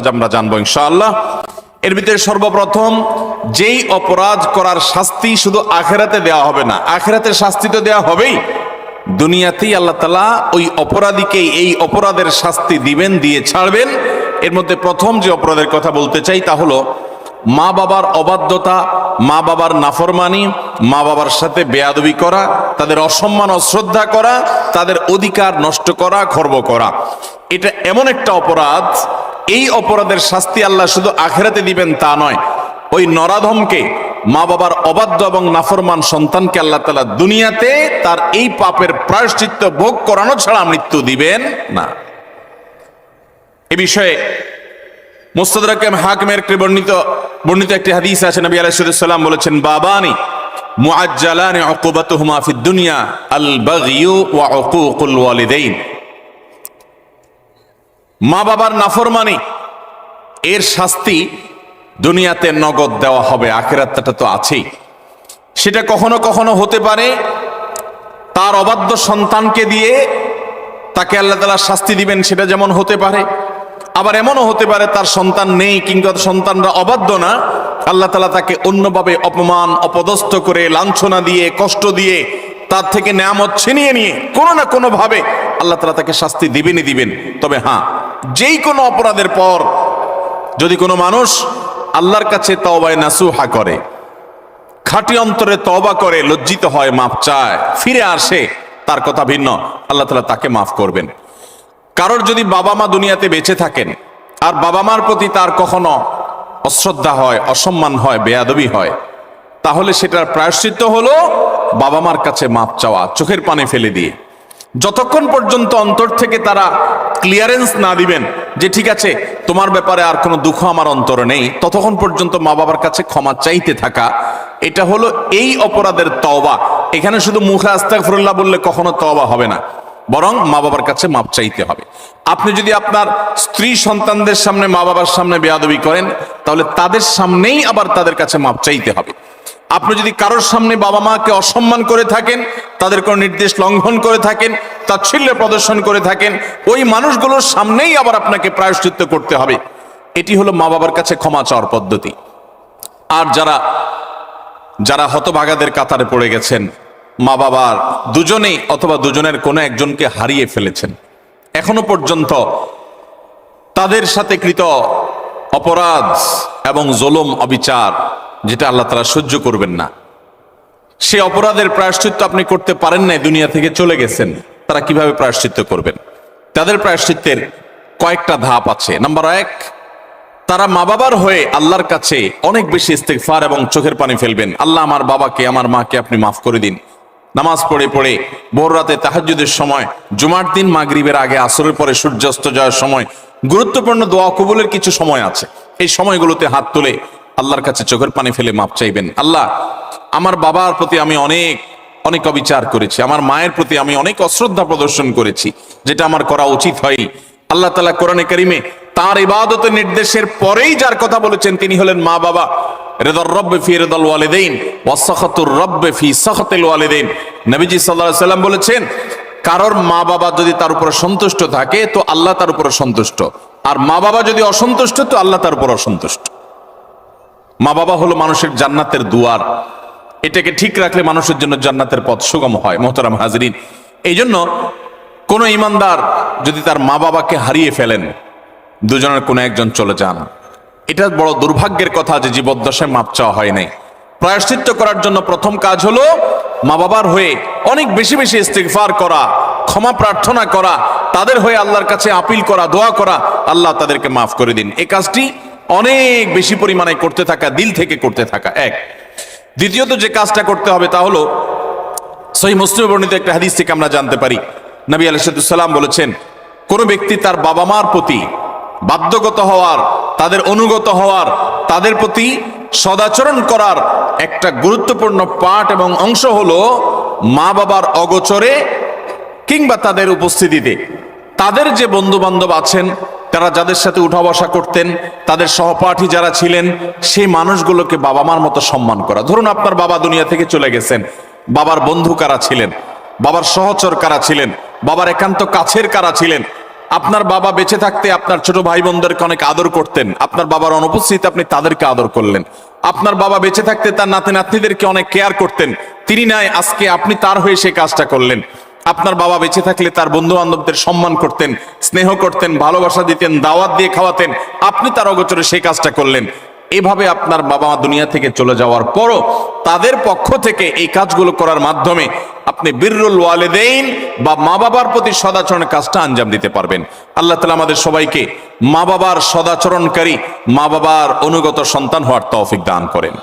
আজ আমরা জানব ইনশাআল্লাহ। এর ভিতরে সর্বপ্রথম, যেই অপরাধ করার শাস্তি শুধু আখেরাতে দেওয়া হবে না, আখেরাতের শাস্তি তো দেওয়া হবেই। দুনিয়াতেই আল্লাহ তালা ওই অপরাধীকে এই অপরাধের শাস্তি দিবেন, দিয়ে ছাড়বেন। এর মধ্যে প্রথম যে অপরাধের কথা বলতে চাই তা হলো, মা বাবার অবাধ্যতা, মা বাবার নাফরমানি, মা বাবার সাথে বেয়াদবি করা, তাদের অসম্মান অশ্রদ্ধা করা, তাদের অধিকার নষ্ট করা, খর্ব করা। এটা এমন একটা অপরাধ এই অপরাধের শাস্তি আল্লাহ শুধু আখেরাতে দিবেন তা নয়, ওই নরাধমকে মা বাবার অবাধ্য এবং নাফরমান সন্তানকে আল্লাহ তালা দুনিয়াতে তার এই পাপের প্রায়শ্চিত্ত ভোগ করানো ছাড়া মৃত্যু দিবেন না। এ বিষয়ে মুস্তাদাম হাকিমের একটি বর্ণিত বর্ণিত একটি হাদিস আছে, নবী আলাইহিসসালাম বলেছেন, বাবানি মুআজ্জালানি উকুবাতুহুমা ফিদ দুনিয়া আল বাগয়ু ওয়া উকুকুল ওয়ালিদাইন। মা বাবার নাফরমানি, এর শাস্তি দুনিয়াতে নগদ দেওয়া হবে, আখেরাতটা তো আছেই। সেটা কখনো কখনো হতে পারে, তার অবাধ্য সন্তানকে দিয়ে তাকে আল্লাহ তালা শাস্তি দিবেন, সেটা যেমন হতে পারে। আবার এমনও হতে পারে, তার সন্তান নেই, কিংবা সন্তানরা অবাধ্য না, আল্লাহ তালা তাকে অন্যভাবে অপমান, অপদস্থ করে, লাঞ্ছনা দিয়ে, কষ্ট দিয়ে, তার থেকে নেয়ামত ছিনিয়ে নিয়ে, কোনো না কোনোভাবে আল্লাহ তালা তাকে শাস্তি দিবেনই দিবেন। তবে হ্যাঁ যেই কোনো অপরাধের পর যদি কোনো মানুষ আল্লাহর কাছে তওবায় নাসুহা করে, খাঁটি অন্তরে তওবা করে, লজ্জিত হয় মাপ চায়, ফিরে আসে, তার কথা ভিন্ন, আল্লাহ তালা তাকে মাফ করবেন। কারোর যদি বাবা মা দুনিয়াতে বেঁচে থাকেন, আর বাবা মার প্রতি তার কখনো অশ্রদ্ধা হয়, অসম্মান হয়, বেয়াদবি হয়, তাহলে সেটার প্রায়শ্চিত্ত হলো বাবা মার কাছে মাপ চাওয়া, চোখের পানে ফেলে দিয়ে। যতক্ষণ পর্যন্ত অন্তর থেকে তারা ক্লিয়ারেন্স না দিবেন যে ঠিক আছে, তোমার ব্যাপারে আর কোনো দুঃখ আমার অন্তরে নেই, ততক্ষণ পর্যন্ত মা বাবার কাছে ক্ষমা চাইতে থাকা, এটা হলো এই অপরাধের তওবা। এখানে শুধু মুখে আস্তাগফিরুল্লাহ বললে কখনো তওবা হবে না, বরং মা বাবার কাছে মাপ চাইতে হবে। আপনি যদি আপনার স্ত্রী সন্তানদের সামনে, মা বাবার সামনে বেয়াদবি করেন, তাহলে তাদের সামনেই আবার তাদের কাছে মাপ চাইতে হবে। আপনি যদি কারোর সামনে বাবা মাকে অসম্মান করে থাকেন, তাদের কোনো নির্দেশ লঙ্ঘন করে থাকেন তাচ্ছিল্য প্রদর্শন করে থাকেন, ওই মানুষগুলোর সামনেই আবার আপনাকে প্রায়শ্চিত্ত করতে হবে। এটি হলো মা বাবার কাছে ক্ষমা চাওয়ার পদ্ধতি। আর যারা যারা হতভাগাদের কাতারে পড়ে গেছেন, মা বাবার দুজনেই অথবা দুজনের কোনো একজনকে হারিয়ে ফেলেছেন। এখনও পর্যন্ত তাদের সাথে কৃত অপরাধ এবং জলম অবিচার যেটা আল্লাহ তারা সহ্য করবেন না। সে অপরাধের প্রায়শ্চিত্ত আপনি করতে পারেন নাই, দুনিয়া থেকে চলে গেছেন। তারা কীভাবে প্রায়শ্চিত্ত করবেন? তাদের প্রায়শ্চিত্তের কয়েকটা ধাপ আছে। নাম্বার এক, তারা মা বাবার হয়ে আল্লাহর কাছে অনেক বেশি ইস্তেগফার এবং চোখের পানি ফেলবেন। আল্লাহ আমার বাবাকে, আমার মাকে আপনি মাফ করে দিন। নামাজ পড়ে পড়ে ভোর রাতে তাহাজ্জুদের সময়, জুমার দিন মাগরিবের আগে, আসরের পরে সূর্যাস্ত যাওয়ার সময় গুরুত্বপূর্ণ দোয়া কবুলের কিছু সময় আছে। এই সময়গুলোতে হাত তুলে আল্লাহর কাছে চোখের পানি ফেলে মাপ চাইবেন। আল্লাহ, আমার বাবার প্রতি আমি অনেক অনেক অবিচার করেছি। আমার মায়ের প্রতি আমি অনেক অশ্রদ্ধা প্রদর্শন করেছি, যেটা আমার করা উচিত হয় আল্লাহ তালা কোরআনে করিমে তার ইবাদতের নির্দেশের পরেই যার কথা বলেছেন, তিনি হলেন মা বাবা। রেদর রেদল সাল্লাম বলেছেন, কারোর মা বাবা যদি তার উপরে সন্তুষ্ট থাকে, তো আল্লাহ তার উপরে সন্তুষ্ট আর মা বাবা যদি অসন্তুষ্ট, তো আল্লাহ তার উপর অসন্তুষ্ট। মা বাবা হলো মানুষের জান্নাতের দুয়ার। এটাকে ঠিক রাখলে মানুষের জন্য জান্নাতের পথ সুগম হয়, মোহতারাম হাজরিন। এই জন্য কোনো ইমানদার যদি তার মা বাবাকে হারিয়ে ফেলেন, দুজনের কোনো একজন চলে যান। এটা বড় দুর্ভাগ্যের কথা যে জীবদ্দশায় মাপ চাওয়া হয় নাই। প্রায়শ্চিত্ত করার জন্য প্রথম কাজ হলো মা বাবার হয়ে অনেক বেশি বেশি ইস্তেগফার করা, ক্ষমা প্রার্থনা করা, তাদের হয়ে আল্লাহর কাছে আপিল করা, দোয়া করা, আল্লাহ তাদেরকে মাফ করে দিন। এই কাজটি অনেক বেশি পরিমাণে করতে থাকা, দিল থেকে করতে থাকা, এক। দ্বিতীয়ত যে কাজটা করতে হবে তা হলো, সহি মুসলিম বর্ণিত একটা হাদিস থেকে আমরা জানতে পারি। নবী আলাইসাল্লাম বলেছেন, কোন ব্যক্তি তার বাবা মার প্রতি বাধ্যগত হওয়ার, তাদের অনুগত হওয়ার, তাদের প্রতি সদাচরণ করার একটা গুরুত্বপূর্ণ পাঠ এবং অংশ হলো মা বাবার অগোচরে কিংবা তাদের উপস্থিতিতে। তাদের যে বন্ধু বান্ধব আছেন তারা যাদের সাথে উঠা বসা করতেন, তাদের সহপাঠী যারা ছিলেন, সেই মানুষগুলোকে বাবা মার মতো সম্মান করা। ধরুন আপনার বাবা দুনিয়া থেকে চলে গেছেন। বাবার বন্ধু কারা ছিলেন? বাবার সহচর কারা ছিলেন? বাবার একান্ত কাছের কারা ছিলেন? আপনার বাবা বেঁচে থাকতে আপনার ছোট ভাই বোনদেরকে অনেক আদর করতেন। আপনার বাবার অনুপস্থিত আপনি তাদেরকে আদর করলেন। আপনার বাবা বেঁচে থাকতে তার নাতি নাতনিদেরকে অনেক কেয়ার করতেন। তিনি নাই, আজকে আপনি তার হয়ে সেই কাজটা করলেন। আপনার বাবা বেঁচে থাকলে তার বন্ধু বান্ধবদের সম্মান করতেন, স্নেহ করতেন, ভালোবাসা দিতেন, দাওয়াত দিয়ে খাওয়াতেন, আপনি তার অগোচরে সেই কাজটা করলেন। এভাবে আপনার বাবা মা দুনিয়া থেকে চলে যাওয়ার পরও তাদের পক্ষ থেকে এই কাজগুলো করার মাধ্যমে আপনি বীররুল ওয়ালেদেইন বা মা বাবার প্রতি সদাচরণের কাজটা আঞ্জাম দিতে পারবেন। আল্লাহ তালা আমাদের সবাইকে মা বাবার সদাচরণকারী, মা বাবার অনুগত সন্তান হওয়ার তৌফিক দান করেন।